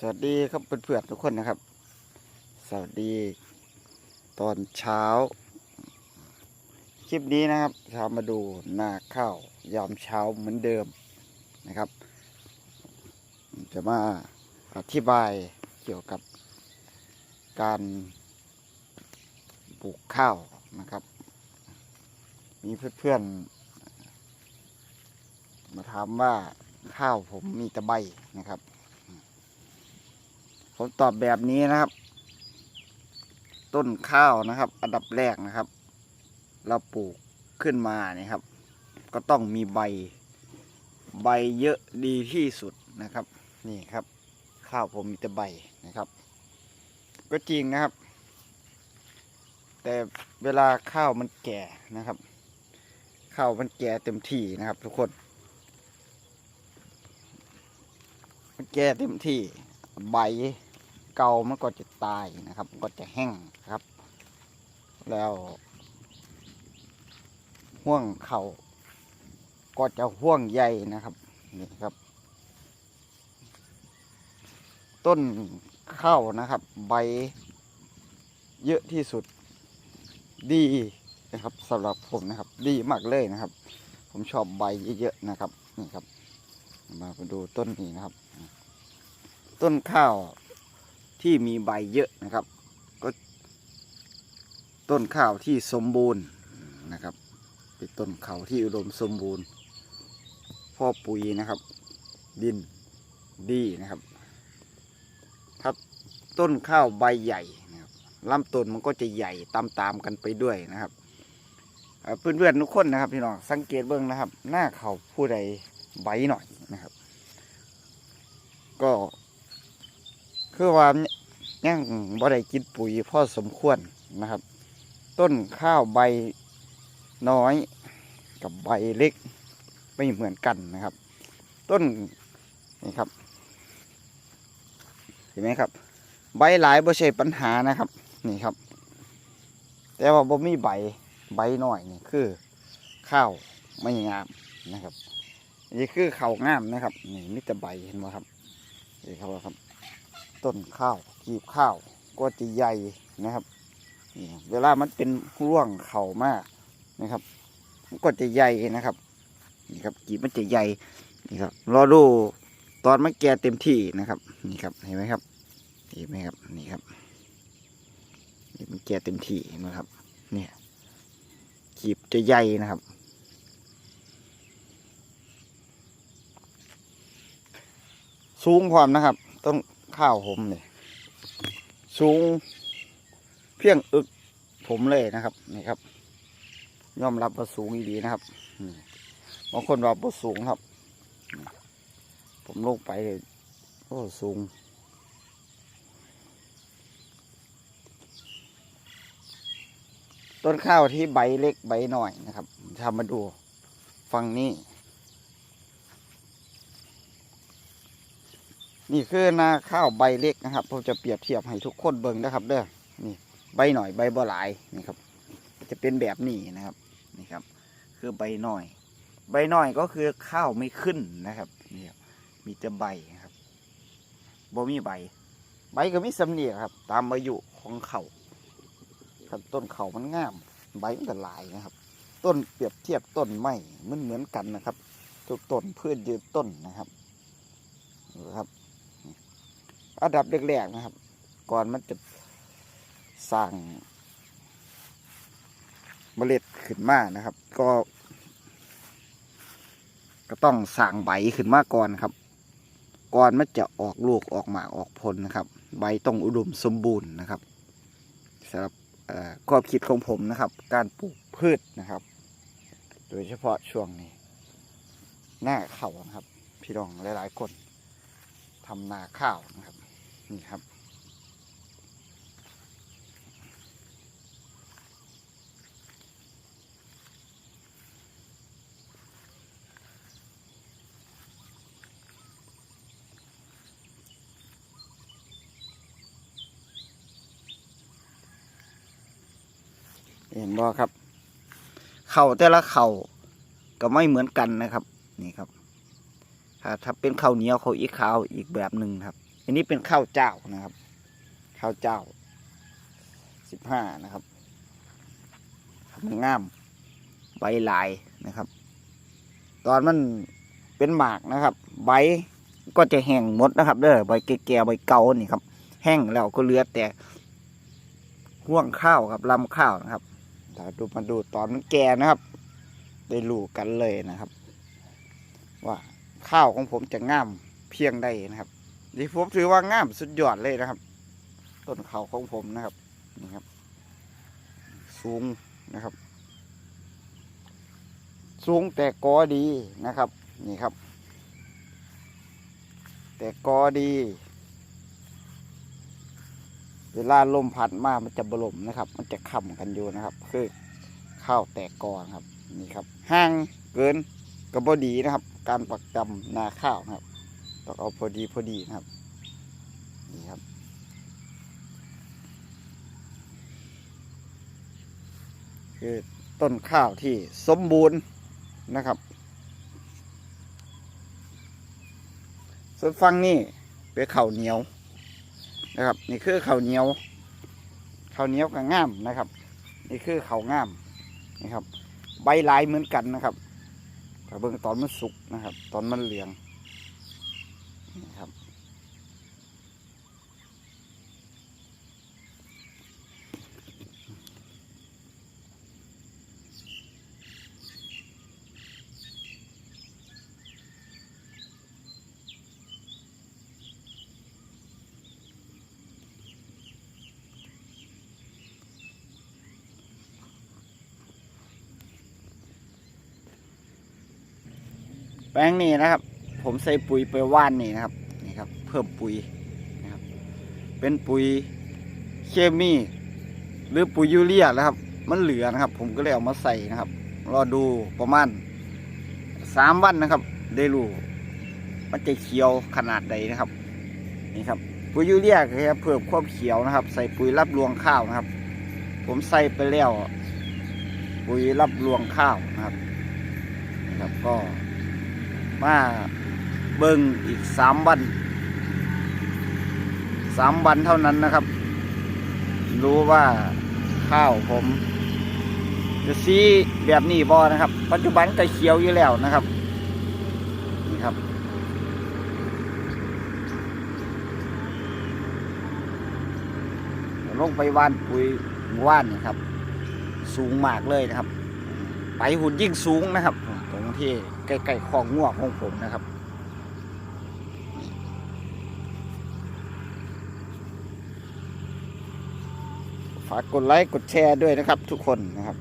สวัสดีครับเพื่อนๆทุกคนนะครับ สวัสดี ตอนเช้า คลิปนี้นะครับเช้ามาดูหน้าข้าวยามเช้าเหมือนเดิมนะครับ จะมาอธิบายเกี่ยวกับการปลูกข้าวนะครับ มีเพื่อนๆมาถามว่าข้าวผมมีตะใบนะครับ ผมตอบแบบนี้นะครับ ต้นข้าวนะครับ อันดับแรกนะครับ เราปลูกขึ้นมาเนี่ยครับ ก็ต้องมีใบ ใบเยอะดีที่สุดนะครับ นี่ครับ ข้าวผมมีแต่ใบนะครับ ก็จริงนะครับ แต่เวลาข้าวมันแก่นะครับ ข้าวมันแก่เต็มที่นะครับ ทุกคนมันแก่เต็มที่ใบ เก่ามันก็จะตายนะครับ ก็จะแห้งครับ แล้วห่วงเขาก็จะห่วงใหญ่นะครับนี่ครับ ต้นข้าวนะครับ ใบเยอะที่สุดดีนะครับสำหรับผมนะครับ ดีมากเลยนะครับ ผมชอบใบเยอะๆนะครับนี่ครับ มาดูต้นนี้นะครับ ต้นข้าว ที่มีใบเยอะนะครับ ก็ต้นข้าวที่สมบูรณ์นะครับ เป็นต้นข้าวที่อุดมสมบูรณ์พ่อปุ๋ยนะครับ ดินดีนะครับ ถ้าต้นข้าวใบใหญ่นะครับลำต้นมันก็จะใหญ่ตามๆกันไปด้วยนะครับเอ่อนเพื่อนทุกคนนะครับพี่น้องสังเกตเบื้องนะครับ หน้าเขาผู้ใดใบหน่อยนะครับ ก็ คือว่ายังบ่ได้กินปุ๋ยพอสมควรนะครับ ต้นข้าวใบน้อยกับใบเล็กไม่เหมือนกันนะครับ ต้นนี่ครับเห็นไหมครับ ใบหลายบ่ใช่ปัญหานะครับ นี่ครับ แต่ว่าบ่มีใบใบน้อยนี่คือ ข้าวไม่งามนะครับนี่คือเข้างามนะครับ นี่มิตรใบเห็นไหมครับนี่ครับครับ ต้นข้าวกีบข้าวก็จะใหญ่นะครับเวลามันเป็นร่วงเข่ามากนะครับก็จะใหญ่นะครับนี่ครับกีบมันจะใหญ่นี่ครับรอดูตอนมันแก่เต็มที่นะครับนี่ครับเห็นไหมครับเห็นไหมครับนี่ครับนี่มันแก่เต็มที่นไหมครับ เนี่ยกีบจะใหญ่นะครับสูงความนะครับ ต้น ข้าวผมเนี่ยสูงเพียงอึกผมเลยนะครับนี่ครับยอมรับว่าสูงดีนะครับบางคนว่าบ่สูงครับ ผมลงไปเลยโอ้สูง ต้นข้าวที่ใบเล็กใบหน่อยนะครับทำมาดูฟังนี้ นี่คือนาข้าวใบเล็กนะครับผมจะเปรียบเทียบให้ทุกคนเบิ่งนะครับ เด้อนี่ใบหน่อยใบบ่หลายนี่ครับ จะเป็นแบบนี้นะครับนี่ครับ คือใบหน่อย ใบหน่อยก็คือข้าวไม่ขึ้นนะครับนี่ครับมีแต่ใบครับบ่มีใบ ใบก็มีสำเนียครับ ตามอายุของเขาครับต้นเขามันงาม ใบมันก็หลายนะครับ ต้นเปรียบเทียบต้นไม้มันเหมือนกันนะครับทุกต้นพืชยืนต้นนะครับครับ อันดับแรกๆนะครับ ก่อนมันจะสร้างเมล็ดขึ้นมานะครับ ก็ ก็ต้องสร้างใบขึ้นมาก่อนครับ ก่อนมันจะออกลูกออกหมากออกผลนะครับ ใบต้องอุดมสมบูรณ์นะครับสำหรับเอ่อความคิดของผมนะครับ การปลูกพืชนะครับ โดยเฉพาะช่วงนี้ หน้าเขานะครับ พี่น้องหลายๆคนทำนาข้าวนะครับ นี่ครับ เห็นบ่ครับ เข่าแต่ละเข่าก็ไม่เหมือนกันนะครับ นี่ครับ ถ้าถ้าเป็นข้าวเหนียวเขาอีกข้าวอีกแบบหนึ่งครับ อันนี้เป็นข้าวเจ้านะครับ ข้าวเจ้าสิบห้านะครับมันงามใบลายนะครับ ตอนมันเป็นหมากนะครับ ใบก็จะแห้งหมดนะครับเด้อใบแก่ๆใบเก่านี่ครับ แห้งแล้วก็เหลือแต่ห่วงข้าวครับลำข้าวนะครับถ้าดูมาดูตอนมันแก่นะครับ ได้รู้กันเลยนะครับ ว่าข้าวของผมจะงามเพียงใดนะครับ นี่ผมถือว่างามสุดยอดเลยนะครับ ต้นเขาของผมนะครับนี่ครับ สูงนะครับ สูงแต่กอดีนะครับ นี่ครับ แต่กอดี เวลาลมพัดมามันจะบลมนะครับ มันจะค้ำกันอยู่นะครับ คือข้าวแตกกอนครับ นี่ครับห่างเกินกระบดีนะครับ การปักจำนาข้าวครับ ตองเอาพอดีพอดีนะครับนี่ครับ คือต้นข้าวที่สมบูรณ์นะครับ ส่วนฟังนี่เป็นข้าวเหนียวนะครับ นี่คือข้าวเหนียวข้าวเหนียวกับง่ามนะครับ นี่คือข้าวง่ามนี่ครับ ใบลายเหมือนกันนะครับแต่เบิ่งตอนมันสุกนะครับ ตอนมันเหลือง นี่ครับแปลงนี้นะครับ ผมใส่ปุ๋ยไปว่านนี่นะครับนี่ครับ เพิ่มปุ๋ยนะครับ เป็นปุ๋ยเคมีหรือปุ๋ยยูเรียนะครับ มันเหลือนะครับ ผมก็เลยเอามาใส่นะครับรอดูประมาณสามวันนะครับ ได้รู้มันจะเขียวขนาดใดนะครับนี่ครับปุ๋ยยูเรียก็แค่เพิ่มความเขียวนะครับ ใส่ปุ๋ยรับรวงข้าวนะครับ ผมใส่ไปแล้วปุ๋ยรับรวงข้าวนะครับนะครับก็มา เบิ่งอีกสามวันสามวันเท่านั้นนะครับ รู้ว่าข้าวผม จะซีแบบนี้บอนะครับ ปัจจุบันก็เขียวอยู่แล้วนะครับนี่ครับลงไปว่านปุ๋ยว่านนี่ครับ สูงมากเลยนะครับ ไปหุ่นยิ่งสูงนะครับ ตรงที่ใกล้ๆคลองงวกของผมนะครับ ฝากกดไลค์กดแชร์ด้วยนะครับทุกคนนะครับ